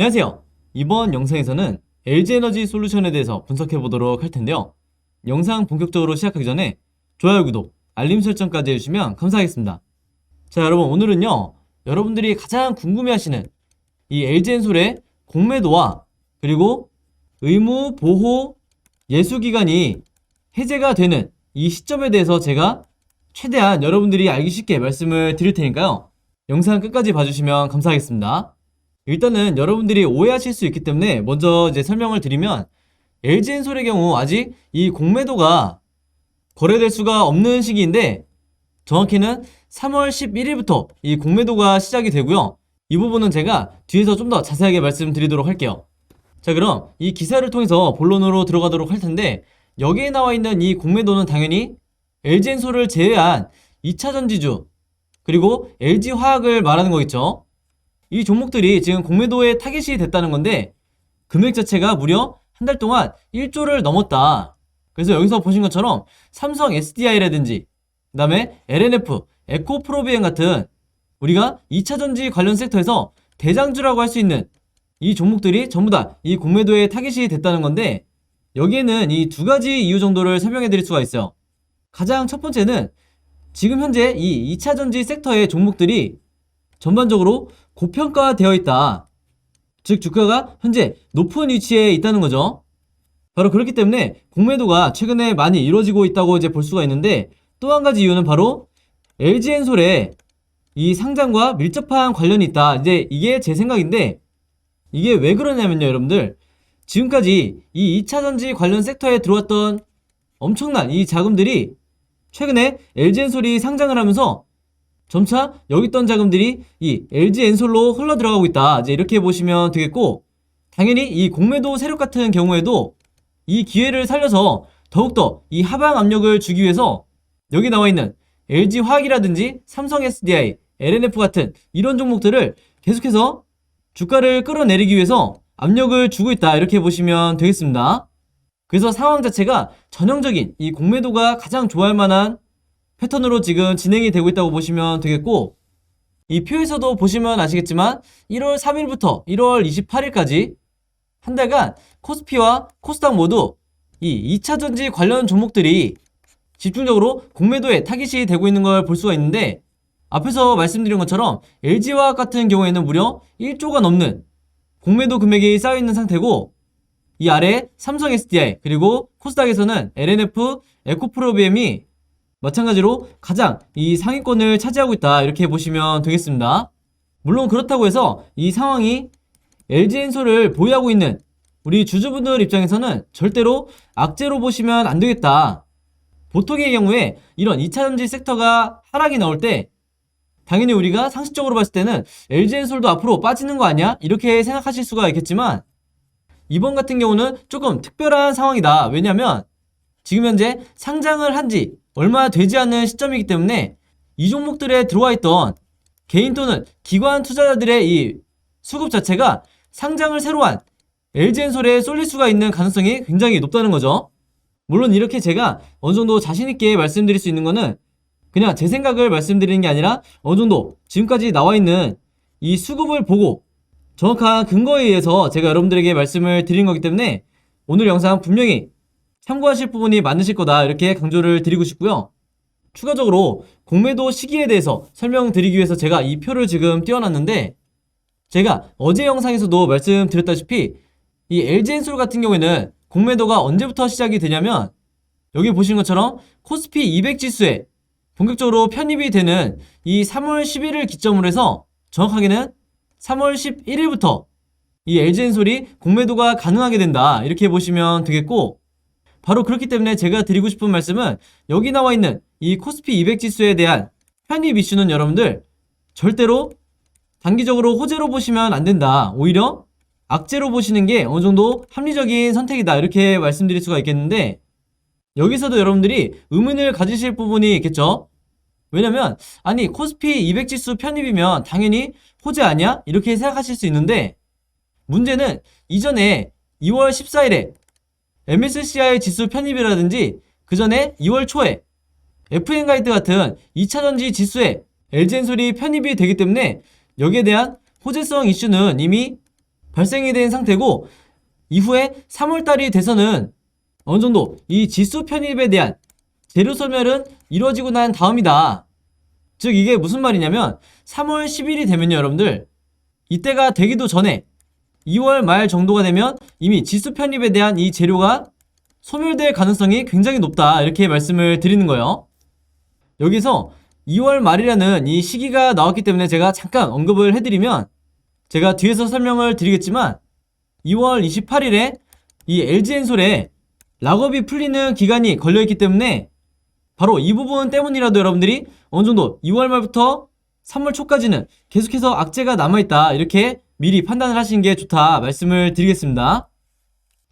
안녕하세요. 이번 영상에서는 LG에너지 솔루션에 대해서 분석해 보도록 할 텐데요. 영상 본격적으로 시작하기 전에 좋아요, 구독, 알림 설정까지 해주시면 감사하겠습니다. 자, 여러분 오늘은요. 여러분들이 가장 궁금해하시는 이 LG엔솔의 공매도와 그리고 의무 보호 예수 기간이 해제가 되는 이 시점에 대해서 제가 최대한 여러분들이 알기 쉽게 말씀을 드릴 테니까요. 영상 끝까지 봐주시면 감사하겠습니다. 일단은 여러분들이 오해하실 수 있기 때문에 먼저 이제 설명을 드리면 LG엔솔의 경우 아직 이 공매도가 거래될 수가 없는 시기인데 정확히는 3월 11일부터 이 공매도가 시작이 되고요. 이 부분은 제가 뒤에서 좀 더 자세하게 말씀드리도록 할게요. 자, 그럼 이 기사를 통해서 본론으로 들어가도록 할 텐데 여기에 나와 있는 이 공매도는 당연히 LG엔솔을 제외한 2차 전지주 그리고 LG화학을 말하는 거겠죠. 이 종목들이 지금 공매도에 타깃이 됐다는 건데 금액 자체가 무려 한 달 동안 1조를 넘었다. 그래서 여기서 보신 것처럼 삼성 SDI라든지 그 다음에 LNF, 에코프로비엔 같은 우리가 2차 전지 관련 섹터에서 대장주라고 할 수 있는 이 종목들이 전부 다 이 공매도에 타깃이 됐다는 건데 여기에는 이 두 가지 이유 정도를 설명해 드릴 수가 있어요. 가장 첫 번째는 지금 현재 이 2차 전지 섹터의 종목들이 전반적으로 고평가되어 있다. 즉 주가가 현재 높은 위치에 있다는 거죠. 바로 그렇기 때문에 공매도가 최근에 많이 이루어지고 있다고 이제 볼 수가 있는데 또 한 가지 이유는 바로 LG엔솔의 이 상장과 밀접한 관련이 있다. 이제 이게 제 생각인데 이게 왜 그러냐면요, 여러분들. 지금까지 이 2차 전지 관련 섹터에 들어왔던 엄청난 이 자금들이 최근에 LG엔솔이 상장을 하면서 점차 여기 있던 자금들이 이 LG엔솔로 흘러 들어가고 있다. 이제 이렇게 보시면 되겠고 당연히 이 공매도 세력 같은 경우에도 이 기회를 살려서 더욱더 이 하방 압력을 주기 위해서 여기 나와 있는 LG화학이라든지 삼성 SDI, LNF 같은 이런 종목들을 계속해서 주가를 끌어내리기 위해서 압력을 주고 있다. 이렇게 보시면 되겠습니다. 그래서 상황 자체가 전형적인 이 공매도가 가장 좋아할 만한 패턴으로 지금 진행이 되고 있다고 보시면 되겠고 이 표에서도 보시면 아시겠지만 1월 3일부터 1월 28일까지 한 달간 코스피와 코스닥 모두 이 2차 전지 관련 종목들이 집중적으로 공매도에 타깃이 되고 있는 걸 볼 수가 있는데 앞에서 말씀드린 것처럼 LG화학 같은 경우에는 무려 1조가 넘는 공매도 금액이 쌓여 있는 상태고 이 아래 삼성 SDI 그리고 코스닥에서는 LNF, 에코프로비엠이 마찬가지로 가장 이 상위권을 차지하고 있다 이렇게 보시면 되겠습니다. 물론 그렇다고 해서 이 상황이 LG엔솔을 보유하고 있는 우리 주주분들 입장에서는 절대로 악재로 보시면 안 되겠다. 보통의 경우에 이런 2차 전지 섹터가 하락이 나올 때 당연히 우리가 상식적으로 봤을 때는 LG엔솔도 앞으로 빠지는 거 아니야? 이렇게 생각하실 수가 있겠지만 이번 같은 경우는 조금 특별한 상황이다. 왜냐면 지금 현재 상장을 한 지 얼마 되지 않은 시점이기 때문에 이 종목들에 들어와 있던 개인 또는 기관 투자자들의 이 수급 자체가 상장을 새로 한 LG엔솔에 쏠릴 수가 있는 가능성이 굉장히 높다는 거죠. 물론 이렇게 제가 어느 정도 자신있게 말씀드릴 수 있는 거는 그냥 제 생각을 말씀드리는 게 아니라 어느 정도 지금까지 나와 있는 이 수급을 보고 정확한 근거에 의해서 제가 여러분들에게 말씀을 드린 거기 때문에 오늘 영상 분명히 참고하실 부분이 많으실 거다 이렇게 강조를 드리고 싶고요. 추가적으로 공매도 시기에 대해서 설명드리기 위해서 제가 이 표를 지금 띄워놨는데 제가 어제 영상에서도 말씀드렸다시피 이 LG엔솔 같은 경우에는 공매도가 언제부터 시작이 되냐면 여기 보시는 것처럼 코스피 200 지수에 본격적으로 편입이 되는 이 3월 11일 기점으로 해서 정확하게는 3월 11일부터 이 LG엔솔이 공매도가 가능하게 된다 이렇게 보시면 되겠고 바로 그렇기 때문에 제가 드리고 싶은 말씀은 여기 나와 있는 이 코스피 200 지수에 대한 편입 이슈는 여러분들 절대로 단기적으로 호재로 보시면 안 된다. 오히려 악재로 보시는 게 어느 정도 합리적인 선택이다. 이렇게 말씀드릴 수가 있겠는데 여기서도 여러분들이 의문을 가지실 부분이 있겠죠. 왜냐면 아니 코스피 200 지수 편입이면 당연히 호재 아니야? 이렇게 생각하실 수 있는데 문제는 이전에 2월 14일에 MSCI 지수 편입이라든지 그 전에 2월 초에 FN 가이드 같은 2차 전지 지수에 LG엔솔이 편입이 되기 때문에 여기에 대한 호재성 이슈는 이미 발생이 된 상태고 이후에 3월달이 돼서는 어느 정도 이 지수 편입에 대한 재료 소멸은 이루어지고 난 다음이다. 즉 이게 무슨 말이냐면 3월 10일이 되면요 여러분들 이때가 되기도 전에 2월 말 정도가 되면 이미 지수 편입에 대한 이 재료가 소멸될 가능성이 굉장히 높다 이렇게 말씀을 드리는 거예요. 여기서 2월 말이라는 이 시기가 나왔기 때문에 제가 잠깐 언급을 해드리면 제가 뒤에서 설명을 드리겠지만 2월 28일에 이 LG엔솔에 락업이 풀리는 기간이 걸려있기 때문에 바로 이 부분 때문이라도 여러분들이 어느 정도 2월 말부터 3월 초까지는 계속해서 악재가 남아있다 이렇게 미리 판단을 하시는 게 좋다 말씀을 드리겠습니다.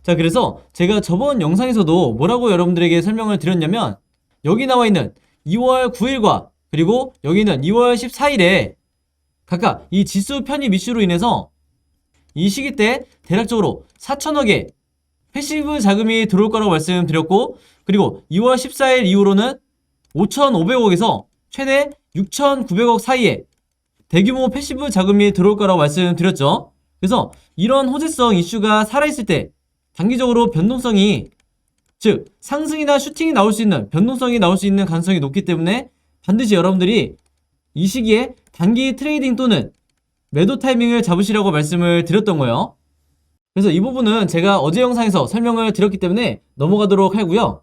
자 그래서 제가 저번 영상에서도 뭐라고 여러분들에게 설명을 드렸냐면 여기 나와 있는 2월 9일과 그리고 여기는 2월 14일에 각각 이 지수 편입 이슈로 인해서 이 시기 때 대략적으로 4천억의 패시브 자금이 들어올 거라고 말씀드렸고 그리고 2월 14일 이후로는 5,500억에서 최대 6,900억 사이에 대규모 패시브 자금이 들어올 거라고 말씀드렸죠. 그래서 이런 호재성 이슈가 살아있을 때 단기적으로 변동성이 즉 상승이나 슈팅이 나올 수 있는 변동성이 나올 수 있는 가능성이 높기 때문에 반드시 여러분들이 이 시기에 단기 트레이딩 또는 매도 타이밍을 잡으시라고 말씀을 드렸던 거예요. 그래서 이 부분은 제가 어제 영상에서 설명을 드렸기 때문에 넘어가도록 하고요.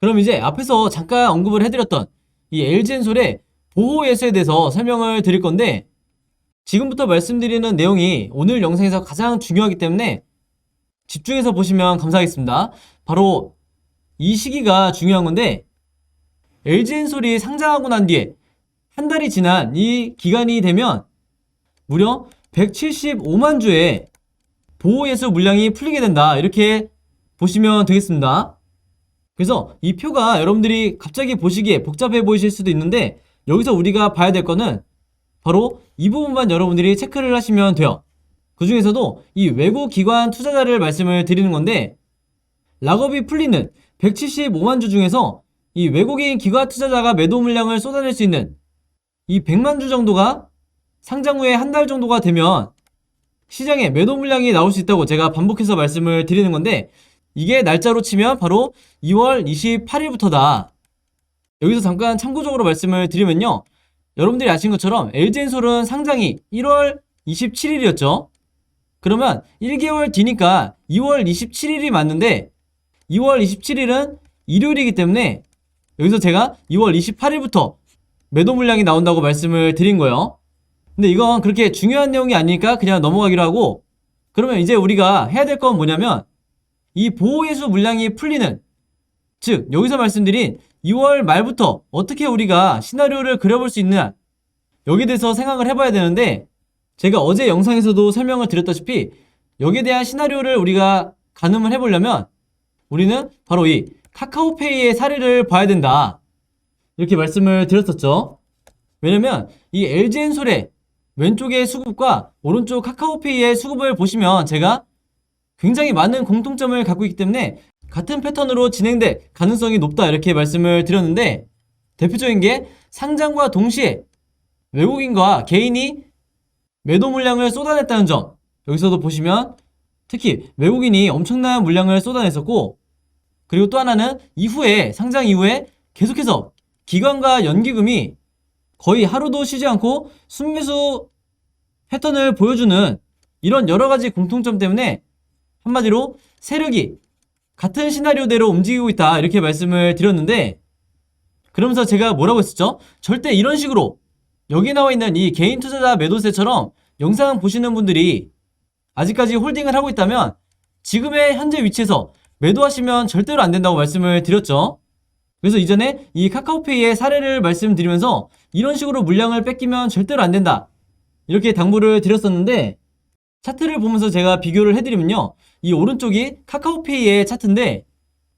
그럼 이제 앞에서 잠깐 언급을 해드렸던 이 LG엔솔의 보호 예수에 대해서 설명을 드릴 건데 지금부터 말씀드리는 내용이 오늘 영상에서 가장 중요하기 때문에 집중해서 보시면 감사하겠습니다. 바로 이 시기가 중요한 건데 LG엔솔이 상장하고 난 뒤에 한 달이 지난 이 기간이 되면 무려 175만 주의 보호예수 물량이 풀리게 된다. 이렇게 보시면 되겠습니다. 그래서 이 표가 여러분들이 갑자기 보시기에 복잡해 보이실 수도 있는데 여기서 우리가 봐야 될 거는 바로 이 부분만 여러분들이 체크를 하시면 돼요. 그 중에서도 이 외국 기관 투자자를 말씀을 드리는 건데 락업이 풀리는 175만 주 중에서 이 외국인 기관 투자자가 매도 물량을 쏟아낼 수 있는 이 100만 주 정도가 상장 후에 한 달 정도가 되면 시장에 매도 물량이 나올 수 있다고 제가 반복해서 말씀을 드리는 건데 이게 날짜로 치면 바로 2월 28일부터다. 여기서 잠깐 참고적으로 말씀을 드리면요. 여러분들이 아신 것처럼 LG엔솔은 상장이 1월 27일이었죠. 그러면 1개월 뒤니까 2월 27일이 맞는데 2월 27일은 일요일이기 때문에 여기서 제가 2월 28일부터 매도 물량이 나온다고 말씀을 드린 거예요. 근데 이건 그렇게 중요한 내용이 아니니까 그냥 넘어가기로 하고 그러면 이제 우리가 해야 될 건 뭐냐면 이 보호예수 물량이 풀리는 즉 여기서 말씀드린 2월 말부터 어떻게 우리가 시나리오를 그려볼 수 있느냐? 여기에 대해서 생각을 해봐야 되는데 제가 어제 영상에서도 설명을 드렸다시피 여기에 대한 시나리오를 우리가 가늠을 해보려면 우리는 바로 이 카카오페이의 사례를 봐야 된다. 이렇게 말씀을 드렸었죠. 왜냐면 이 LG엔솔의 왼쪽의 수급과 오른쪽 카카오페이의 수급을 보시면 제가 굉장히 많은 공통점을 갖고 있기 때문에 같은 패턴으로 진행될 가능성이 높다 이렇게 말씀을 드렸는데 대표적인 게 상장과 동시에 외국인과 개인이 매도 물량을 쏟아냈다는 점. 여기서도 보시면 특히 외국인이 엄청난 물량을 쏟아냈었고 그리고 또 하나는 이후에 상장 이후에 계속해서 기관과 연기금이 거의 하루도 쉬지 않고 순매수 패턴을 보여주는 이런 여러 가지 공통점 때문에 한마디로 세력이 같은 시나리오대로 움직이고 있다 이렇게 말씀을 드렸는데 그러면서 제가 뭐라고 했었죠? 절대 이런 식으로 여기 나와 있는 이 개인 투자자 매도세처럼 영상 보시는 분들이 아직까지 홀딩을 하고 있다면 지금의 현재 위치에서 매도하시면 절대로 안 된다고 말씀을 드렸죠. 그래서 이전에 이 카카오페이의 사례를 말씀드리면서 이런 식으로 물량을 뺏기면 절대로 안 된다. 이렇게 당부를 드렸었는데 차트를 보면서 제가 비교를 해드리면요. 이 오른쪽이 카카오페이의 차트인데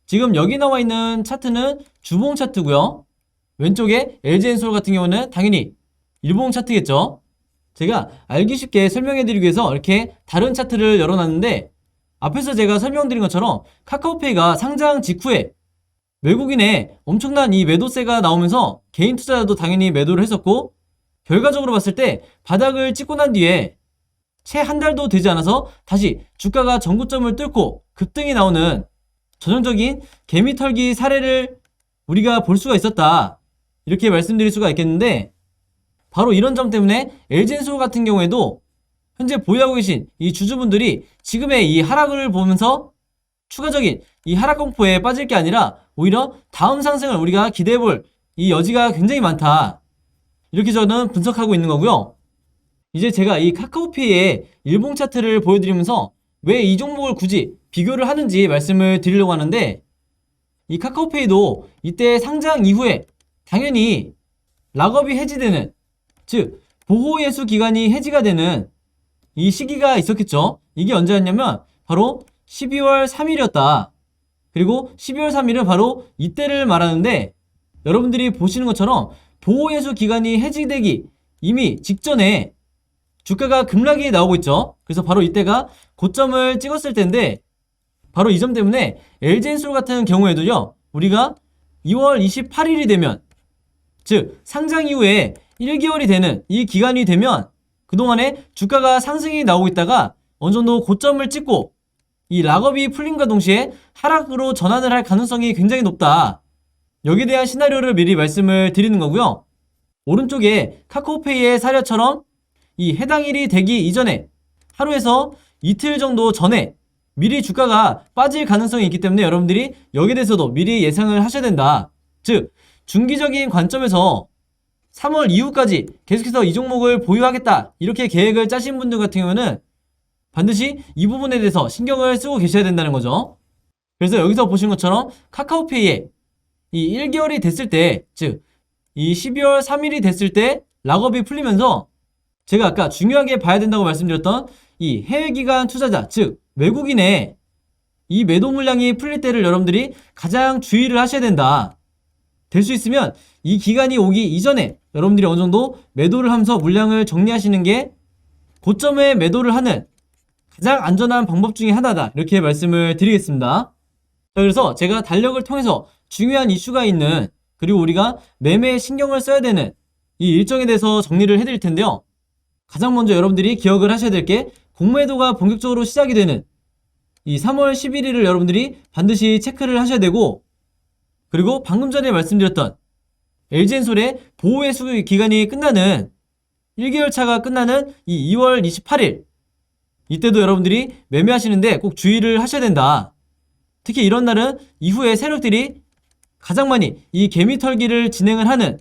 지금 여기 나와 있는 차트는 주봉 차트고요. 왼쪽에 LG엔솔 같은 경우는 당연히 일봉 차트겠죠. 제가 알기 쉽게 설명해드리기 위해서 이렇게 다른 차트를 열어놨는데 앞에서 제가 설명드린 것처럼 카카오페이가 상장 직후에 외국인의 엄청난 이 매도세가 나오면서 개인 투자자도 당연히 매도를 했었고 결과적으로 봤을 때 바닥을 찍고 난 뒤에 채 한 달도 되지 않아서 다시 주가가 전고점을 뚫고 급등이 나오는 전형적인 개미털기 사례를 우리가 볼 수가 있었다. 이렇게 말씀드릴 수가 있겠는데 바로 이런 점 때문에 LG엔솔 같은 경우에도 현재 보유하고 계신 이 주주분들이 지금의 이 하락을 보면서 추가적인 이 하락 공포에 빠질 게 아니라 오히려 다음 상승을 우리가 기대해 볼 이 여지가 굉장히 많다. 이렇게 저는 분석하고 있는 거고요. 이제 제가 이 카카오페이의 일봉 차트를 보여드리면서 왜 이 종목을 굳이 비교를 하는지 말씀을 드리려고 하는데 이 카카오페이도 이때 상장 이후에 당연히 락업이 해지되는 즉 보호 예수 기간이 해지가 되는 이 시기가 있었겠죠. 이게 언제였냐면 바로 12월 3일이었다. 그리고 12월 3일은 바로 이때를 말하는데 여러분들이 보시는 것처럼 보호 예수 기간이 해지되기 이미 직전에 주가가 급락이 나오고 있죠. 그래서 바로 이때가 고점을 찍었을 텐데 바로 이 점 때문에 LG엔솔 같은 경우에도요. 우리가 2월 28일이 되면 즉 상장 이후에 1개월이 되는 이 기간이 되면 그동안에 주가가 상승이 나오고 있다가 어느 정도 고점을 찍고 이 락업이 풀림과 동시에 하락으로 전환을 할 가능성이 굉장히 높다. 여기에 대한 시나리오를 미리 말씀을 드리는 거고요. 오른쪽에 카카오페이의 사례처럼 이 해당 일이 되기 이전에 하루에서 이틀 정도 전에 미리 주가가 빠질 가능성이 있기 때문에 여러분들이 여기에 대해서도 미리 예상을 하셔야 된다. 즉, 중기적인 관점에서 3월 이후까지 계속해서 이 종목을 보유하겠다. 이렇게 계획을 짜신 분들 같은 경우는 반드시 이 부분에 대해서 신경을 쓰고 계셔야 된다는 거죠. 그래서 여기서 보신 것처럼 카카오페이에 이 1개월이 됐을 때, 즉, 이 12월 3일이 됐을 때 락업이 풀리면서 제가 아까 중요하게 봐야 된다고 말씀드렸던 이 해외기관 투자자, 즉, 외국인의 이 매도 물량이 풀릴 때를 여러분들이 가장 주의를 하셔야 된다. 될 수 있으면 이 기간이 오기 이전에 여러분들이 어느 정도 매도를 하면서 물량을 정리하시는 게 고점에 매도를 하는 가장 안전한 방법 중에 하나다. 이렇게 말씀을 드리겠습니다. 자, 그래서 제가 달력을 통해서 중요한 이슈가 있는 그리고 우리가 매매에 신경을 써야 되는 이 일정에 대해서 정리를 해드릴 텐데요. 가장 먼저 여러분들이 기억을 하셔야 될 게 공매도가 본격적으로 시작이 되는 이 3월 11일을 여러분들이 반드시 체크를 하셔야 되고 그리고 방금 전에 말씀드렸던 LG엔솔의 보호의 수 기간이 끝나는 1개월 차가 끝나는 이 2월 28일 이때도 여러분들이 매매하시는데 꼭 주의를 하셔야 된다. 특히 이런 날은 이후에 세력들이 가장 많이 이 개미 털기를 진행을 하는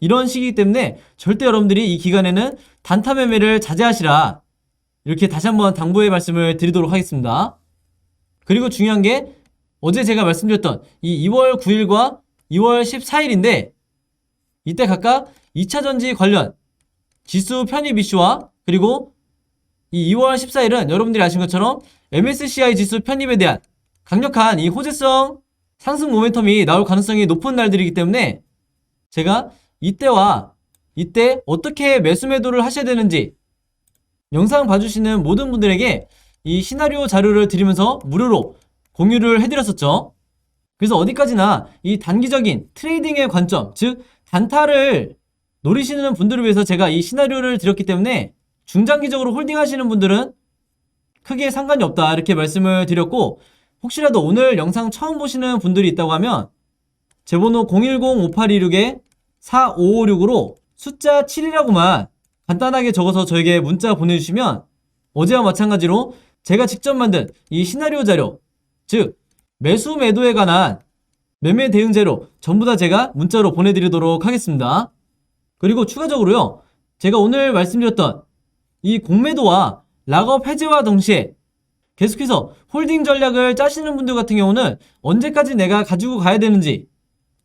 이런 시기이기 때문에 절대 여러분들이 이 기간에는 단타 매매를 자제하시라. 이렇게 다시 한번 당부의 말씀을 드리도록 하겠습니다. 그리고 중요한 게 어제 제가 말씀드렸던 이 2월 9일과 2월 14일인데 이때 각각 2차 전지 관련 지수 편입 이슈와 그리고 이 2월 14일은 여러분들이 아신 것처럼 MSCI 지수 편입에 대한 강력한 이 호재성 상승 모멘텀이 나올 가능성이 높은 날들이기 때문에 제가 이때와 이때 어떻게 매수 매도를 하셔야 되는지 영상 봐주시는 모든 분들에게 이 시나리오 자료를 드리면서 무료로 공유를 해드렸었죠. 그래서 어디까지나 이 단기적인 트레이딩의 관점, 즉 단타를 노리시는 분들을 위해서 제가 이 시나리오를 드렸기 때문에 중장기적으로 홀딩하시는 분들은 크게 상관이 없다 이렇게 말씀을 드렸고 혹시라도 오늘 영상 처음 보시는 분들이 있다고 하면 제 번호 010-5826-4556으로 숫자 7이라고만 간단하게 적어서 저에게 문자 보내주시면 어제와 마찬가지로 제가 직접 만든 이 시나리오 자료 즉 매수 매도에 관한 매매 대응 자료 전부 다 제가 문자로 보내드리도록 하겠습니다. 그리고 추가적으로요 제가 오늘 말씀드렸던 이 공매도와 락업 해제와 동시에 계속해서 홀딩 전략을 짜시는 분들 같은 경우는 언제까지 내가 가지고 가야 되는지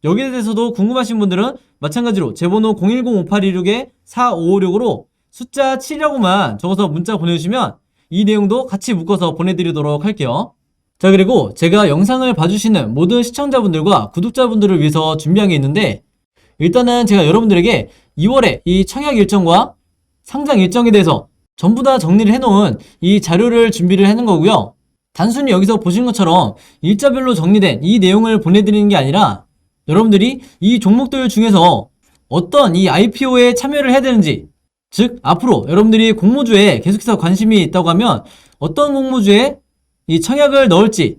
여기에 대해서도 궁금하신 분들은 마찬가지로 제 번호 010-5826-4556으로 숫자 7이라고만 적어서 문자 보내주시면 이 내용도 같이 묶어서 보내드리도록 할게요. 자 그리고 제가 영상을 봐주시는 모든 시청자분들과 구독자분들을 위해서 준비한 게 있는데 일단은 제가 여러분들에게 2월에 이 청약 일정과 상장 일정에 대해서 전부 다 정리를 해놓은 이 자료를 준비를 해놓은 거고요. 단순히 여기서 보신 것처럼 일자별로 정리된 이 내용을 보내드리는 게 아니라 여러분들이 이 종목들 중에서 어떤 이 IPO에 참여를 해야 되는지 즉, 앞으로 여러분들이 공모주에 계속해서 관심이 있다고 하면 어떤 공모주에 이 청약을 넣을지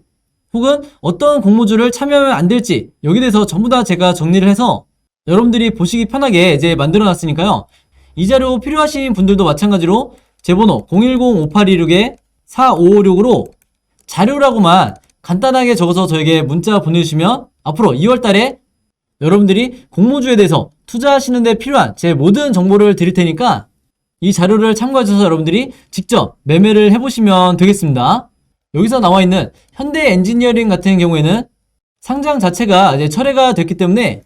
혹은 어떤 공모주를 참여하면 안 될지 여기 대해서 전부 다 제가 정리를 해서 여러분들이 보시기 편하게 이제 만들어 놨으니까요. 이 자료 필요하신 분들도 마찬가지로 제 번호 010-5826-4556으로 자료라고만 간단하게 적어서 저에게 문자 보내주시면 앞으로 2월 달에 여러분들이 공모주에 대해서 투자하시는 데 필요한 제 모든 정보를 드릴 테니까 이 자료를 참고하셔서 여러분들이 직접 매매를 해보시면 되겠습니다. 여기서 나와 있는 현대 엔지니어링 같은 경우에는 상장 자체가 이제 철회가 됐기 때문에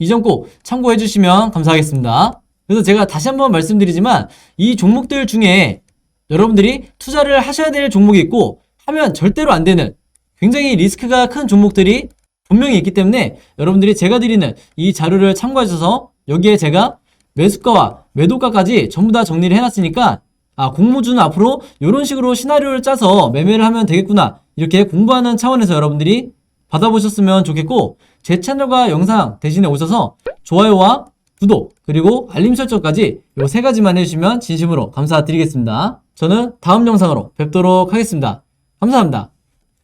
이 점 꼭 참고해 주시면 감사하겠습니다. 그래서 제가 다시 한번 말씀드리지만 이 종목들 중에 여러분들이 투자를 하셔야 될 종목이 있고 하면 절대로 안 되는 굉장히 리스크가 큰 종목들이 분명히 있기 때문에 여러분들이 제가 드리는 이 자료를 참고하셔서 여기에 제가 매수가와 매도가까지 전부 다 정리를 해놨으니까 아 공모주는 앞으로 이런 식으로 시나리오를 짜서 매매를 하면 되겠구나 이렇게 공부하는 차원에서 여러분들이 받아보셨으면 좋겠고 제 채널과 영상 대신에 오셔서 좋아요와 구독 그리고 알림 설정까지 이 세 가지만 해주시면 진심으로 감사드리겠습니다. 저는 다음 영상으로 뵙도록 하겠습니다. 감사합니다.